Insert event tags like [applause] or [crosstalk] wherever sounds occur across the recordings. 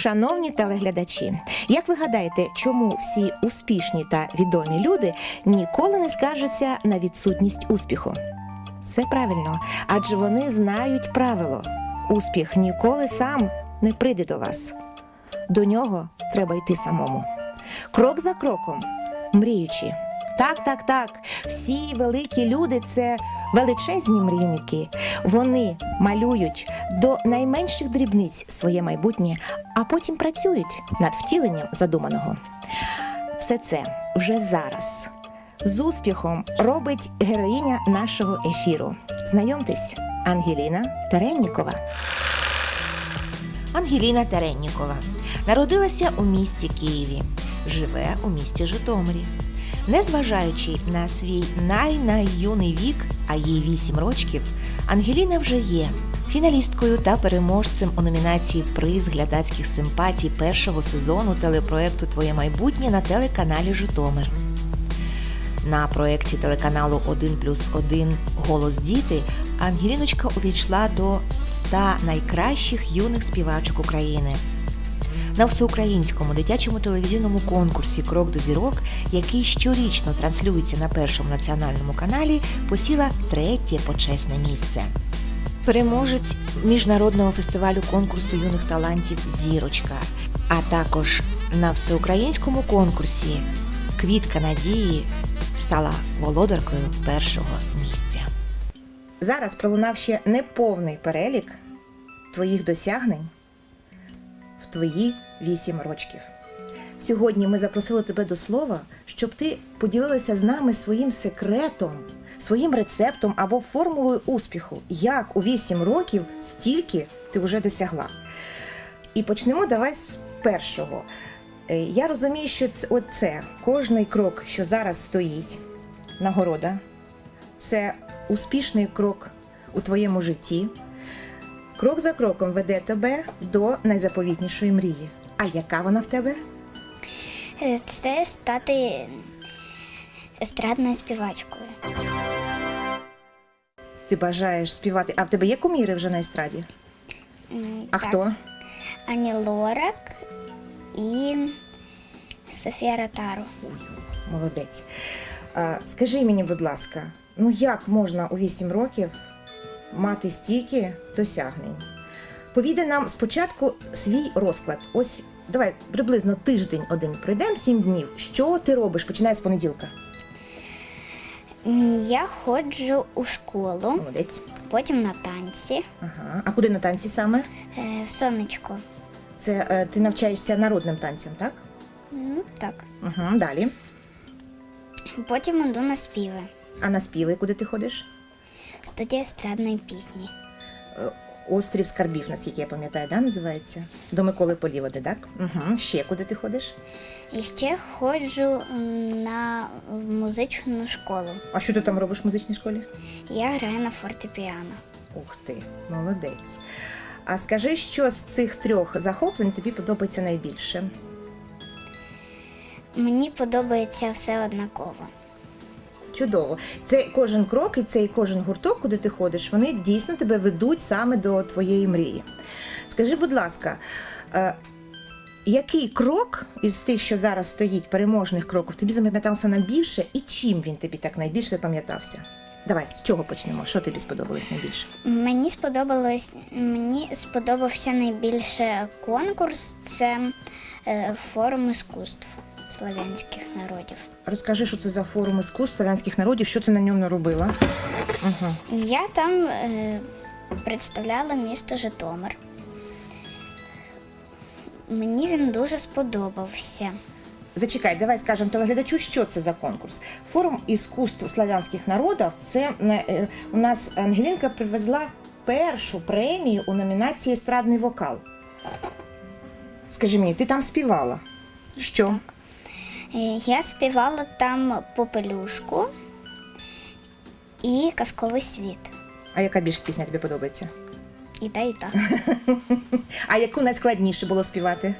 Шановні телеглядачі, як ви гадаєте, чому всі успішні та відомі люди ніколи не скаржаться на відсутність успіху? Все правильно, адже вони знають правило: успіх ніколи сам не прийде до вас. До нього треба йти самому. Крок за кроком, мріючи. Так, так, так. Всі великі люди це величезні мрійники. Вони малюють до найменших дрібниць своє майбутнє, а потім працюють над втіленням задуманого. Все це вже зараз. З успіхом робить героїня нашого ефіру. Знайомтесь, Ангеліна Тереннікова. Ангеліна Тереннікова народилася у місті Києві, живе у місті Житомирі. Незважаючи на свій най-найюний вік, а їй 8 років, Ангеліна вже є фіналісткою та переможцем у номінації Приз глядацьких симпатій першого сезону телепроекту Твоє майбутнє на телеканалі Житомир. На проєкті телеканалу 1 плюс 1 Голос діти Ангеліночка увійшла до 100 найкращих юних співачок України. На всеукраїнському дитячому телевізійному конкурсі Крок до зірок, який щорічно транслюється на першому національному каналі, посіла третє почесне місце. Переможець міжнародного фестивалю конкурсу юних талантів Зірочка, а також на всеукраїнському конкурсі Квітка надії стала володаркою першого місця. Зараз пролунав ще неповний перелік твоїх досягнень твої вісім рочків. Сьогодні ми запросили тебе до слова, щоб ти поділилася з нами своїм секретом, своїм рецептом або формулою успіху, як у вісім років стільки ти вже досягла. І почнемо давай з першого. Е, Я розумію, що ц- оце кожний крок, що зараз стоїть, нагорода, це успішний крок у твоєму житті. Крок за кроком веде тебе до найзаповітнішої мрії. А яка вона в тебе? Е, Це стати естрадною співачкою. Ти бажаєш співати, а в тебе є куміри вже на естраді? М, А так. хто? Ані Лорак і Софія Ротару. Ой, молодець. А, скажи мені, будь ласка, ну як можна у 8 років мати стільки досягнень? Повідай нам спочатку свій розклад. Ось давай приблизно тиждень один пройдемо, 7 днів. Що ти робиш? Починає з понеділка. Я ходжу у школу, Молодець. потім на танці, Ага. А куди на танці саме? е, в сонечко. Це е, ти навчаєшся народним танцям, так? Ну так. Угу. Далі. Потім йду на співи. А на співи куди ти ходиш? Студія естрадної пісні. Е, Острів скарбів, наскільки я пам'ятаю, да, називається? До Миколи Поліводи, так? Угу. Ще куди ти ходиш? І ще ходжу на музичну школу. А що ти там робиш в музичній школі? Я граю на фортепіано. Ух ти, молодець. А скажи, що з цих трьох захоплень тобі подобається найбільше? Мені подобається все однаково. Чудово. Це кожен крок і цей кожен гурток, куди ти ходиш, вони дійсно тебе ведуть саме до твоєї мрії. Скажи, будь ласка, е, який крок із тих, що зараз стоїть, переможних кроків, тобі запам'ятався найбільше і чим він тобі так найбільше запам'ятався? Давай, з чого почнемо? Що тобі сподобалось найбільше? Мені сподобалось, мені сподобався найбільше конкурс. Це е, форум іскусств славянських народів. Розкажи, що це за форум іскусств славянських народів, що це на ньому робила? Угу. Я там е, представляла місто Житомир. Мені він дуже сподобався. Зачекай, давай скажемо телеглядачу, що це за конкурс. Форум іскусств славянських народів. Це е, у нас Ангелінка привезла першу премію у номінації Естрадний вокал. Скажи мені, ти там співала? Що? Е, Я співала там попелюшку і казковий світ. А яка більше пісня тобі подобається? І та, і та. [laughs] А яку найскладніше було співати?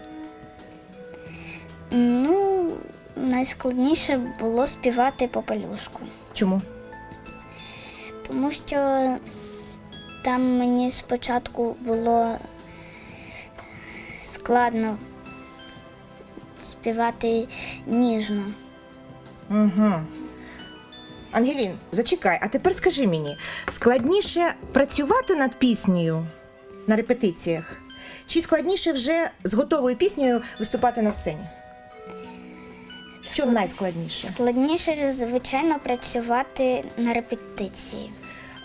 Ну, найскладніше було співати попелюшку, Чому? тому що там мені спочатку було складно співати ніжно. Угу. Ангелін, зачекай, а тепер скажи мені, складніше працювати над піснею на репетиціях, чи складніше вже з готовою піснею виступати на сцені? Що найскладніше? Складніше, звичайно, працювати на репетиції.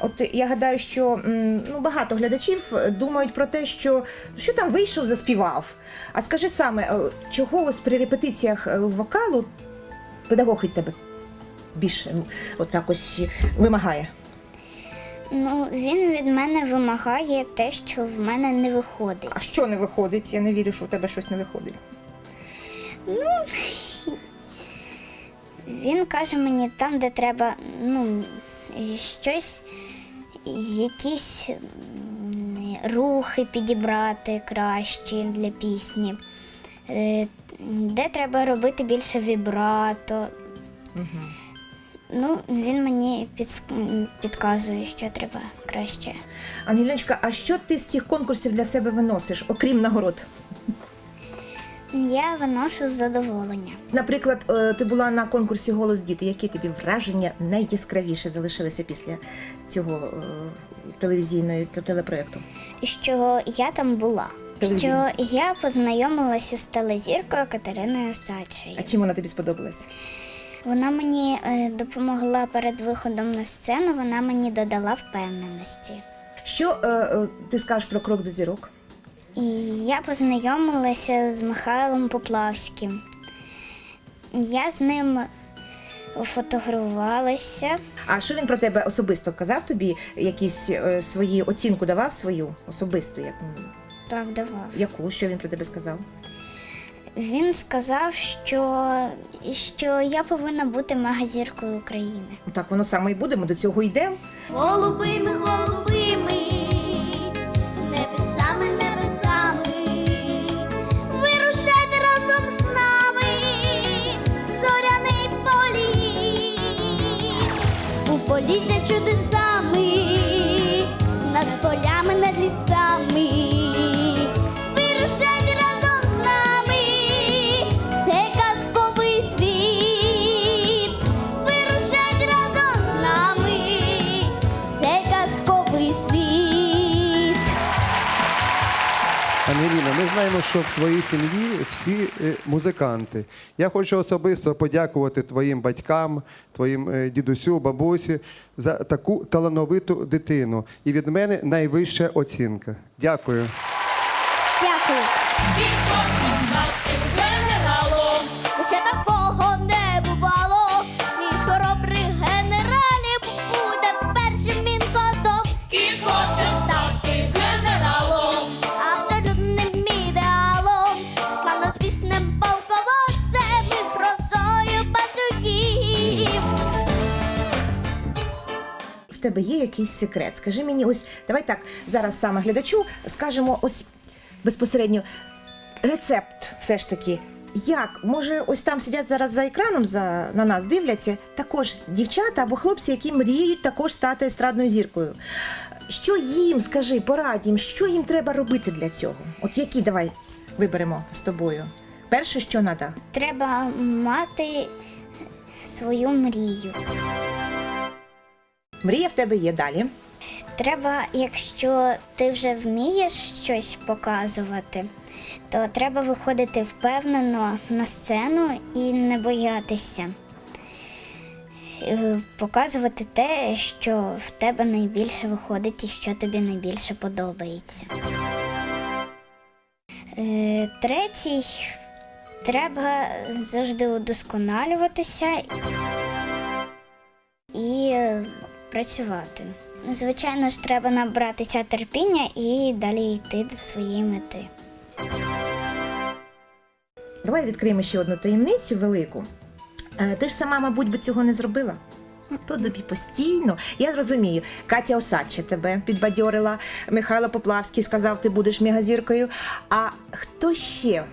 От я гадаю, що ну, багато глядачів е, думають про те, що що там вийшов, заспівав. А скажи саме, е, чого ось при репетиціях е, вокалу педагог від тебе більше от так ось вимагає? Ну, він від мене вимагає те, що в мене не виходить. А що не виходить? Я не вірю, що у тебе щось не виходить. Ну Він каже мені там, де треба ну, щось, якісь рухи підібрати кращі для пісні, е, де треба робити більше вібрато. Ну, він мені підказує, що треба краще. Ангеліночка, а що ти з тих конкурсів для себе виносиш, окрім нагород? Я виношу задоволення. Наприклад, е, ти була на конкурсі Голос діти. Які тобі враження найяскравіше залишилися після цього е, телевізійної телепроєкту? що я там була. Що я познайомилася з телезіркою Катериною Осадчою. А чим вона тобі сподобалась? Вона мені е, допомогла перед виходом на сцену, вона мені додала впевненості. Що е, ти скажеш про крок до зірок? І я познайомилася з Михайлом Поплавським. Я з ним фотографувалася. А що він про тебе особисто казав тобі? Якісь е, свої оцінку давав свою особисту? Як, Так, давав. яку? Що він про тебе сказав? Він сказав, що, що я повинна бути магазіркою України. Так воно саме і буде, ми до цього йдемо. Голубими, голубими, небесами, у поліття знаємо, що в твоїй сім'ї всі е, музиканти. Я хочу особисто подякувати твоїм батькам, твоїм е, дідусю, бабусі за таку талановиту дитину. І від мене найвища оцінка. Дякую. Дякую. Тебе є якийсь секрет? Скажи мені, ось давай так зараз саме глядачу скажемо ось безпосередньо рецепт, все ж таки. Як може, ось там сидять зараз за екраном за на нас, дивляться також дівчата або хлопці, які мріють також стати естрадною зіркою. Що їм, скажи, порадь їм, що їм треба робити для цього? От які давай виберемо з тобою? Перше, що треба? Треба мати свою мрію. Мрія в тебе є далі. Треба, якщо ти вже вмієш щось показувати, то треба виходити впевнено на сцену і не боятися. Е, Показувати те, що в тебе найбільше виходить і що тобі найбільше подобається. Е, Третій треба завжди удосконалюватися і працювати. Звичайно ж, треба набратися терпіння і далі йти до своєї мети. Давай відкриємо ще одну таємницю велику. Е, Ти ж сама, мабуть, би цього не зробила. Ну, то тобі постійно. Я зрозумію, Катя Осадча тебе підбадьорила, Михайло Поплавський сказав, ти будеш мегазіркою. А хто ще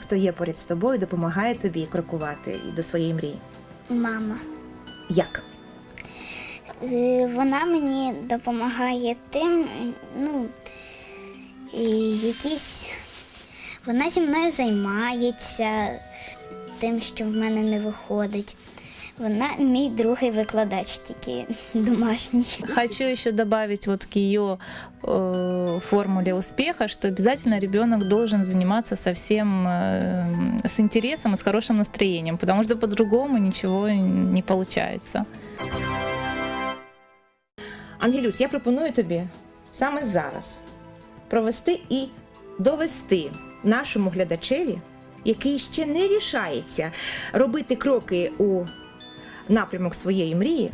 хто є поряд з тобою, допомагає тобі крокувати і до своєї мрії? Мама. Як? Е, Вона мені допомагає тим, ну, якісь. Вона зі мною займається тим, що в мене не виходить. Вона мій другий викладач, тільки [laughs] домашній. Хочу еще добавить вот к ее э, формуле успеха, что обязательно ребенок должен заниматься совсем э, с интересом и с хорошим настроением, потому что по-другому ничего не получается. Ангелюсь, я пропоную тобі саме зараз провести і довести нашому глядачеві, який ще не рішається робити кроки у напрямок своєї мрії,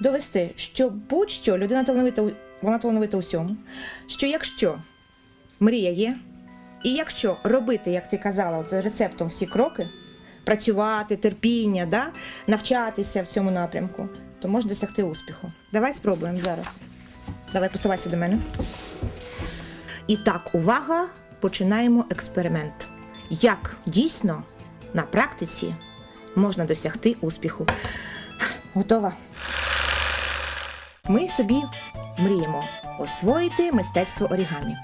довести, що будь-що людина талановита, вона талановита усьому, що якщо мрія є, і якщо робити, як ти казала, от за рецептом всі кроки, працювати, терпіння, да? навчатися в цьому напрямку, то можеш досягти успіху. Давай спробуємо зараз. Давай посувайся до мене. І так, увага, починаємо експеримент. Як дійсно на практиці можна досягти успіху? Готова? Ми собі мріємо освоїти мистецтво орігамі.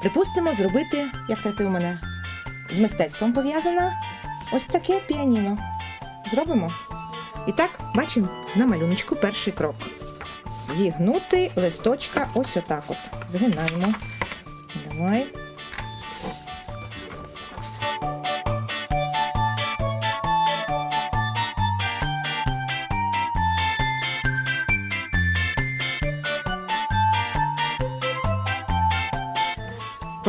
Припустимо, зробити, як так у мене з мистецтвом пов'язана, ось таке піаніно. Зробимо. І так, бачимо на малюночку перший крок. Зігнути листочка ось отак от. Згинаємо. Давай.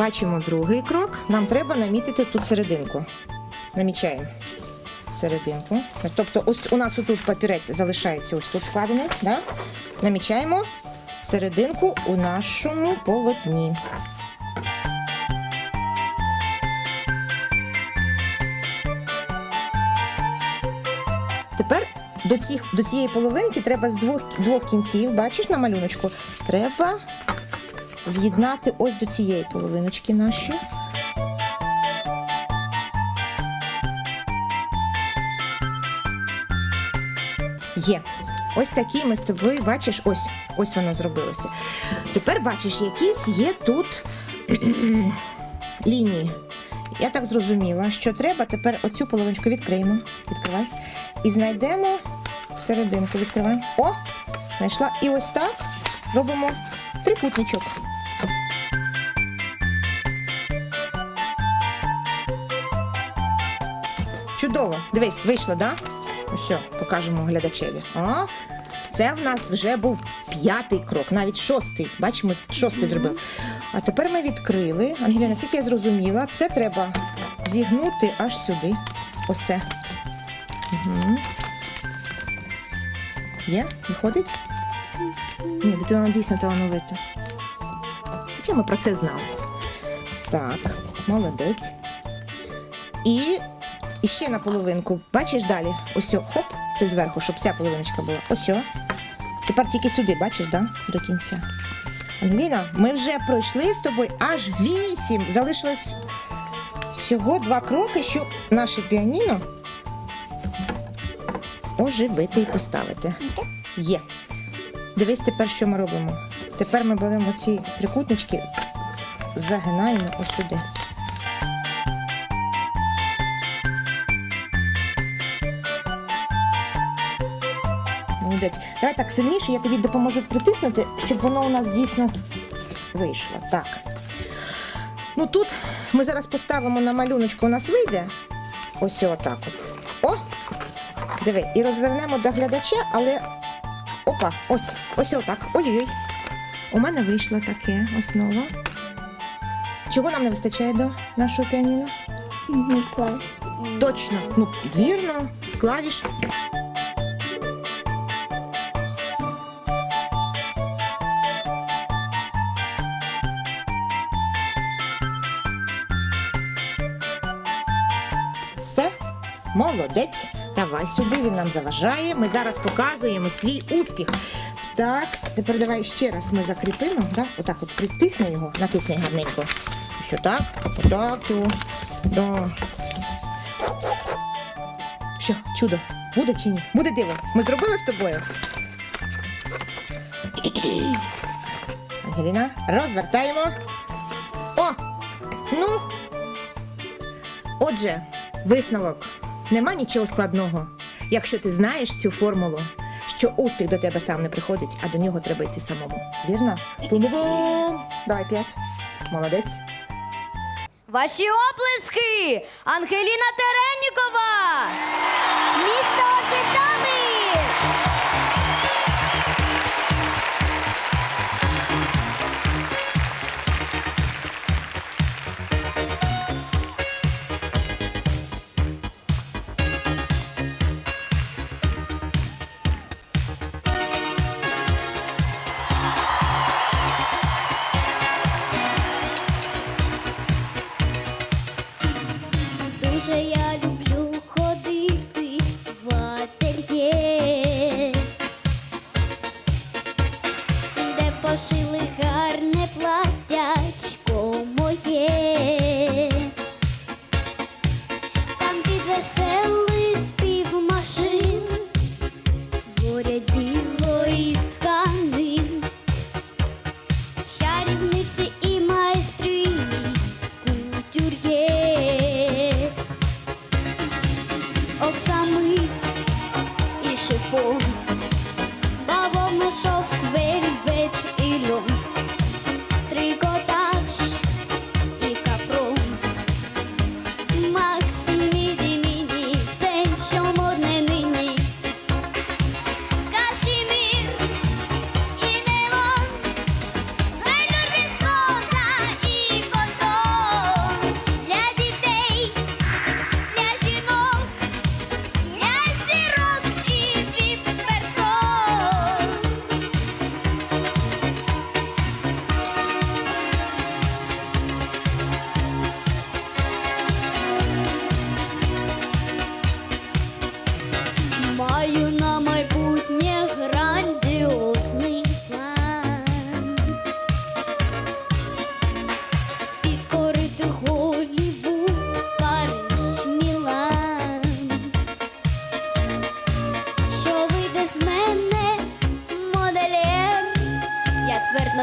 Бачимо другий крок. Нам треба намітити тут серединку. Намічаємо серединку. Тобто, ось у нас тут папірець залишається ось тут складений. Да? Намічаємо серединку у нашому полотні. Тепер до, цих, до цієї половинки треба з двох, двох кінців, бачиш на малюночку, треба з'єднати ось до цієї половиночки нашої. Є. Ось такі ми з тобою, бачиш, ось, ось воно зробилося. Тепер бачиш, якісь є тут [clears throat] лінії. Я так зрозуміла, що треба тепер оцю половиночку відкриємо. Відкривай. І знайдемо серединку. Відкриваємо. О! Знайшла. І ось так робимо трикутничок. Чудово. Дивись, вийшло, да? Все, покажемо глядачеві. А, це в нас вже був п'ятий крок, навіть шостий. Бачимо, шостий зробив. А тепер ми відкрили. Ангеліна, наскільки я зрозуміла, це треба зігнути аж сюди. Ось це. Угу. Є? Виходить? Ні, дитина дійсно талановита. Хоча ми про це знали. Так, молодець. І і ще на половинку. Бачиш далі? Ось, хоп, це зверху, щоб ця половиночка була. Ось. Тепер тільки сюди, бачиш, да? до кінця. Ангеліна, ми вже пройшли з тобою аж вісім. Залишилось всього два кроки, щоб наше піаніно оживити і поставити. Є. Дивись тепер, що ми робимо. Тепер ми беремо ці трикутнички, загинаємо ось сюди. Молодець. Давай так сильніше, я тобі допоможу притиснути, щоб воно у нас дійсно вийшло. Так. Ну тут ми зараз поставимо на малюночку, у нас вийде. Ось отак от. О! Диви, і розвернемо до глядача, але. Опа, ось, ось отак. Ой-ой-ой. У мене вийшла таке основа. Чого нам не вистачає до нашого піаніно? Точно. Ну, вірно, клавіш. Молодець. Давай сюди він нам заважає. Ми зараз показуємо свій успіх. Так, тепер давай ще раз ми закріпимо. Да? Отак от притисни його, натисни гарненько. Ось отак, отак. Да. Що, чудо, буде чи ні? Буде диво. Ми зробили з тобою. Ангеліна, розвертаємо. О! Ну. Отже, висновок. Нема нічого складного. Якщо ти знаєш цю формулу, що успіх до тебе сам не приходить, а до нього треба йти самому. Вірно? Бу-бу-бум. Давай п'ять. Молодець. Ваші оплески! Ангеліна Тереннікова! Місто Житомир!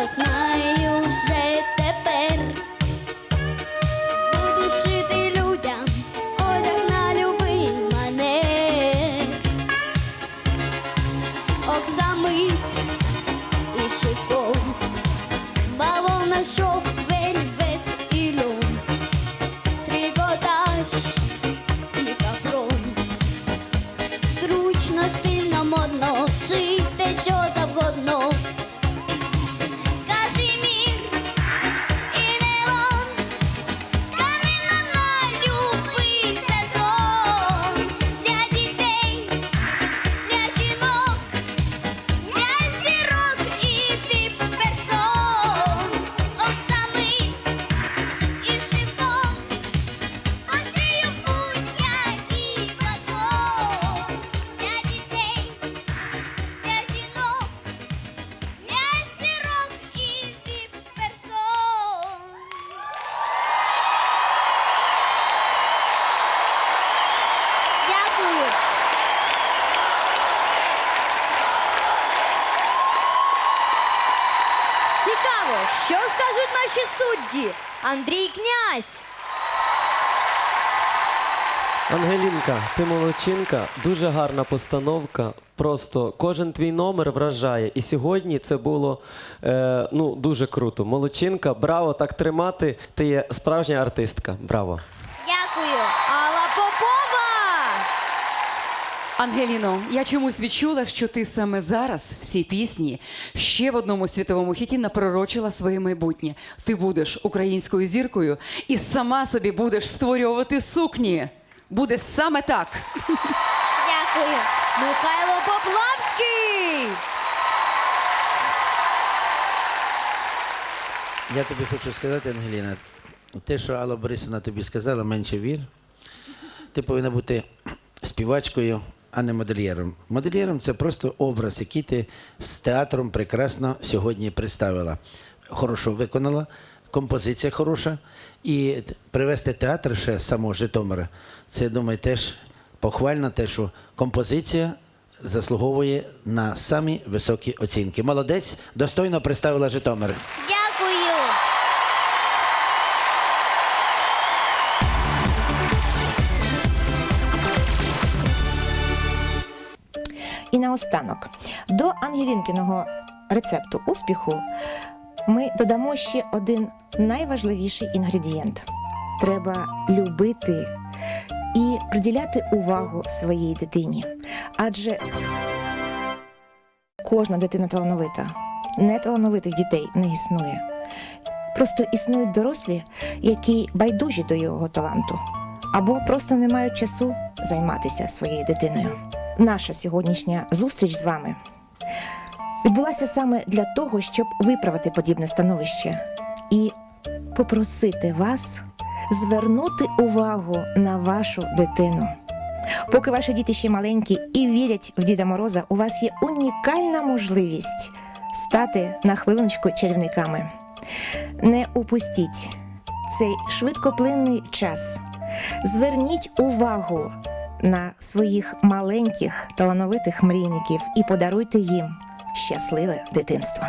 Я твердо Цікаво, що скажуть наші судді? Андрій Князь. Ангелінка, ти молодчинка, дуже гарна постановка. Просто кожен твій номер вражає. І сьогодні це було е, ну, дуже круто. Молодчинка, браво, так тримати. Ти є справжня артистка. Браво. Дякую. Алла Попова. Ангеліно, я чомусь відчула, що ти саме зараз в цій пісні ще в одному світовому хіті напророчила своє майбутнє. Ти будеш українською зіркою і сама собі будеш створювати сукні. Буде саме так. Дякую. Михайло Поплавський. Я тобі хочу сказати, Ангеліна, те, що Алла Борисовна тобі сказала, менше вір. Ти повинна бути співачкою, а не модельєром. Модельєром це просто образ, який ти з театром прекрасно сьогодні представила. Хорошо виконала, композиція хороша. І привести театр ще з самого Житомира. Це, я думаю, теж похвально те, що композиція заслуговує на самі високі оцінки. Молодець, достойно представила Житомир. І наостанок, до Ангелінкиного рецепту успіху ми додамо ще один найважливіший інгредієнт: треба любити і приділяти увагу своїй дитині. Адже кожна дитина талановита, неталановитих дітей не існує. Просто існують дорослі, які байдужі до його таланту, або просто не мають часу займатися своєю дитиною. Наша сьогоднішня зустріч з вами відбулася саме для того, щоб виправити подібне становище і попросити вас звернути увагу на вашу дитину. Поки ваші діти ще маленькі і вірять в Діда Мороза, у вас є унікальна можливість стати на хвилиночку чарівниками. Не упустіть цей швидкоплинний час. Зверніть увагу на своїх маленьких талановитих мрійників і подаруйте їм щасливе дитинство.